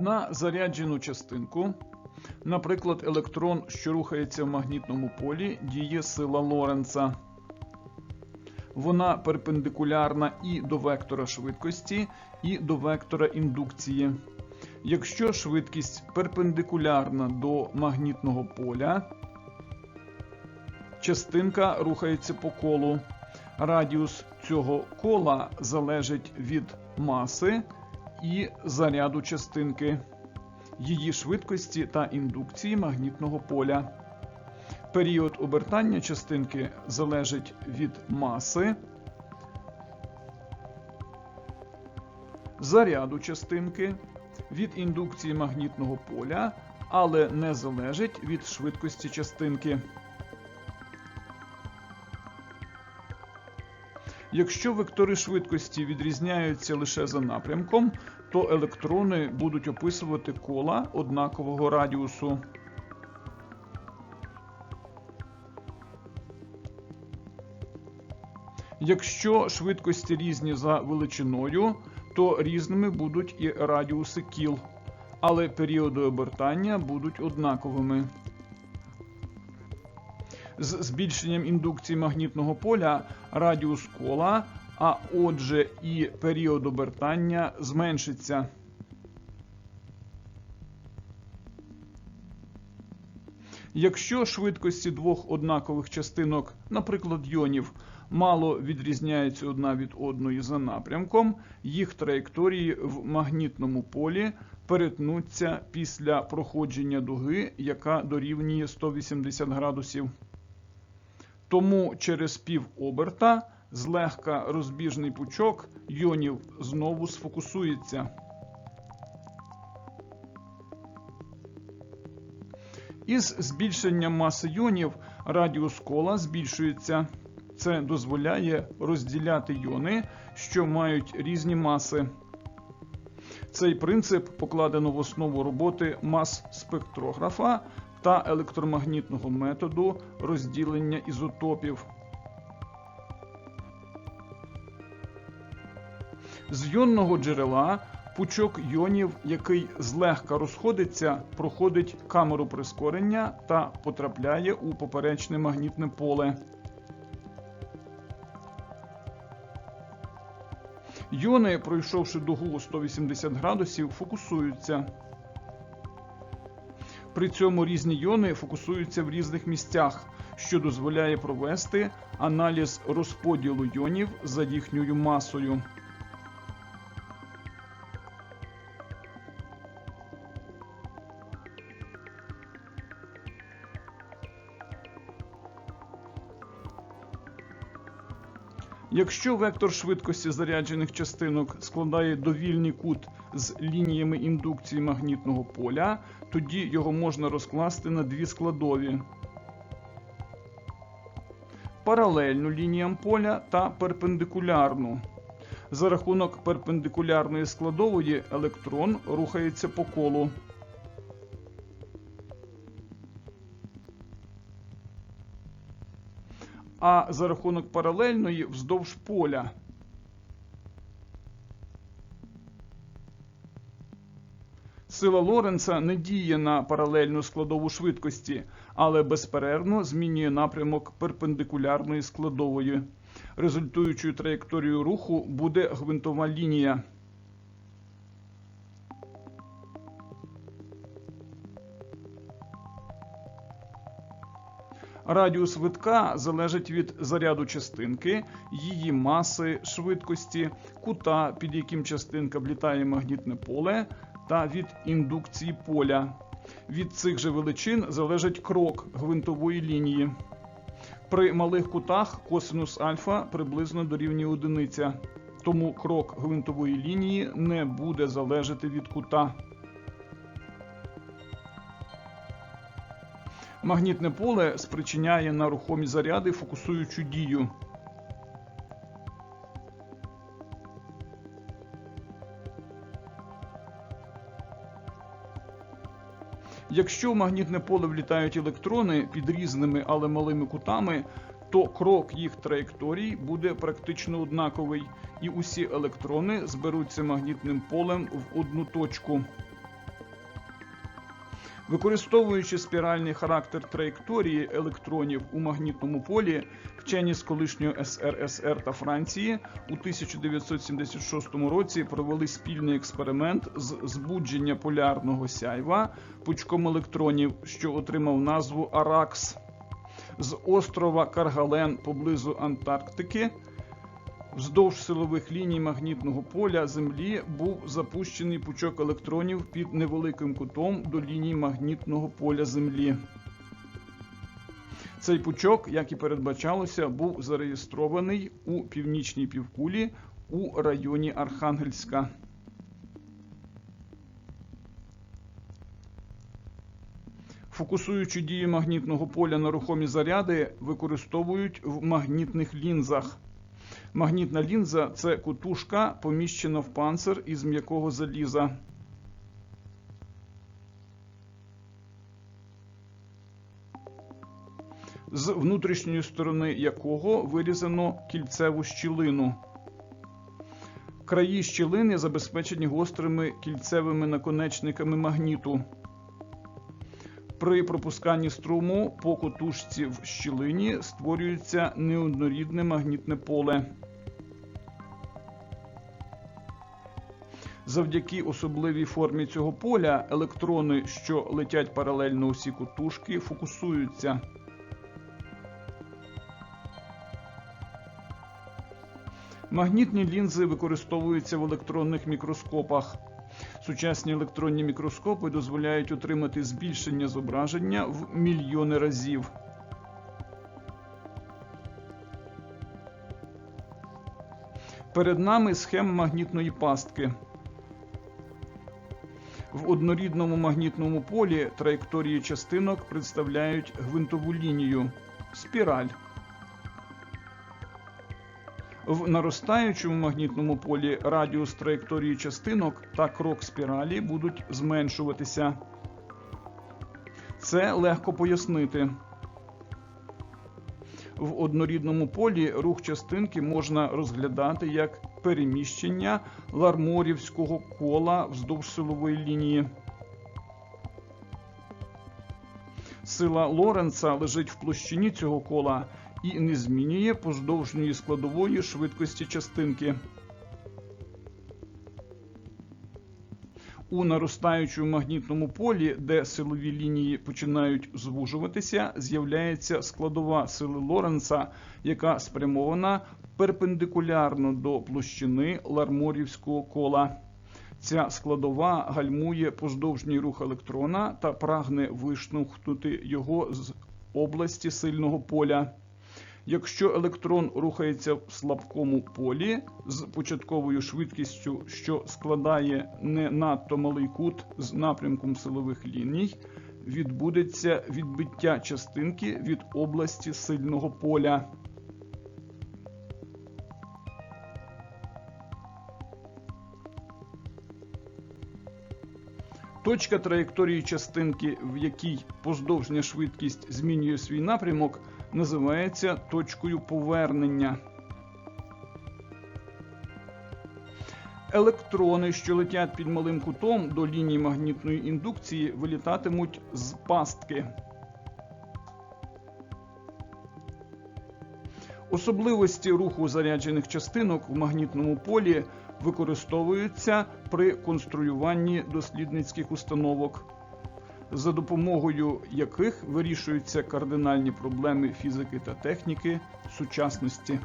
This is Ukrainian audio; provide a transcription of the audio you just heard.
На заряджену частинку, наприклад, електрон, що рухається в магнітному полі, діє сила Лоренца. Вона перпендикулярна і до вектора швидкості, і до вектора індукції. Якщо швидкість перпендикулярна до магнітного поля, частинка рухається по колу. Радіус цього кола залежить від маси і заряду частинки, її швидкості та індукції магнітного поля. Період обертання частинки залежить від маси, заряду частинки, від індукції магнітного поля, але не залежить від швидкості частинки. Якщо вектори швидкості відрізняються лише за напрямком, то електрони будуть описувати кола однакового радіусу. Якщо швидкості різні за величиною, то різними будуть і радіуси кіл, але періоди обертання будуть однаковими. З збільшенням індукції магнітного поля радіус кола, а отже, і період обертання зменшиться. Якщо швидкості двох однакових частинок, наприклад, йонів, мало відрізняються одна від одної за напрямком, їх траєкторії в магнітному полі перетнуться після проходження дуги, яка дорівнює 180 градусів. Тому через пів оберта злегка розбіжний пучок йонів знову сфокусується. Із збільшенням маси йонів радіус кола збільшується. Це дозволяє розділяти йони, що мають різні маси. Цей принцип покладено в основу роботи мас-спектрографа та електромагнітного методу розділення ізотопів. З йонного джерела пучок йонів, який злегка розходиться, проходить камеру прискорення та потрапляє у поперечне магнітне поле. Йони, пройшовши дугу 180 градусів, фокусуються. При цьому різні йони фокусуються в різних місцях, що дозволяє провести аналіз розподілу йонів за їхньою масою. Якщо вектор швидкості заряджених частинок складає довільний кут з лініями індукції магнітного поля, тоді його можна розкласти на дві складові. Паралельну лініям поля та перпендикулярну. За рахунок перпендикулярної складової електрон рухається по колу. а за рахунок паралельної вздовж поля. Сила Лоренца не діє на паралельну складову швидкості, але безперервно змінює напрямок перпендикулярної складової. Результуючою траєкторією руху буде гвинтова лінія. Радіус витка залежить від заряду частинки, її маси, швидкості, кута, під яким частинка влітає магнітне поле, та від індукції поля. Від цих же величин залежить крок гвинтової лінії. При малих кутах косинус альфа приблизно дорівнює одиниця, тому крок гвинтової лінії не буде залежати від кута. Магнітне поле спричиняє на рухомі заряди фокусуючу дію. Якщо в магнітне поле влітають електрони під різними, але малими кутами, то крок їх траєкторій буде практично однаковий, і усі електрони зберуться магнітним полем в одну точку. Використовуючи спіральний характер траєкторії електронів у магнітному полі, вчені з колишнього СРСР та Франції у 1976 році провели спільний експеримент з збудження полярного сяйва пучком електронів, що отримав назву Аракс. З острова Каргален поблизу Антарктики Вздовж силових ліній магнітного поля Землі був запущений пучок електронів під невеликим кутом до ліній магнітного поля Землі. Цей пучок, як і передбачалося, був зареєстрований у північній півкулі у районі Архангельська. Фокусуючи дію магнітного поля на рухомі заряди, використовують в магнітних лінзах. Магнітна лінза це кутушка, поміщена в панцир із м'якого заліза. З внутрішньої сторони якого вирізано кільцеву щілину. Краї щілини забезпечені гострими кільцевими наконечниками магніту. При пропусканні струму по котушці в щілині створюється неоднорідне магнітне поле. Завдяки особливій формі цього поля електрони, що летять паралельно усі котушки, фокусуються. Магнітні лінзи використовуються в електронних мікроскопах. Сучасні електронні мікроскопи дозволяють отримати збільшення зображення в мільйони разів. Перед нами схема магнітної пастки. В однорідному магнітному полі траєкторії частинок представляють гвинтову лінію спіраль. В наростаючому магнітному полі радіус траєкторії частинок та крок спіралі будуть зменшуватися. Це легко пояснити. В однорідному полі рух частинки можна розглядати як переміщення ларморівського кола вздовж силової лінії. Сила Лоренца лежить в площині цього кола і не змінює поздовжньої складової швидкості частинки. У наростаючому магнітному полі, де силові лінії починають звужуватися, з'являється складова сили Лоренца, яка спрямована перпендикулярно до площини ларморівського кола. Ця складова гальмує поздовжній рух електрона та прагне виштовхнути його з області сильного поля. Якщо електрон рухається в слабкому полі з початковою швидкістю, що складає не надто малий кут з напрямком силових ліній, відбудеться відбиття частинки від області сильного поля. Точка траєкторії частинки, в якій поздовжня швидкість змінює свій напрямок, називається точкою повернення. Електрони, що летять під малим кутом до лінії магнітної індукції, вилітатимуть з пастки. Особливості руху заряджених частинок в магнітному полі використовуються при конструюванні дослідницьких установок, за допомогою яких вирішуються кардинальні проблеми фізики та техніки сучасності.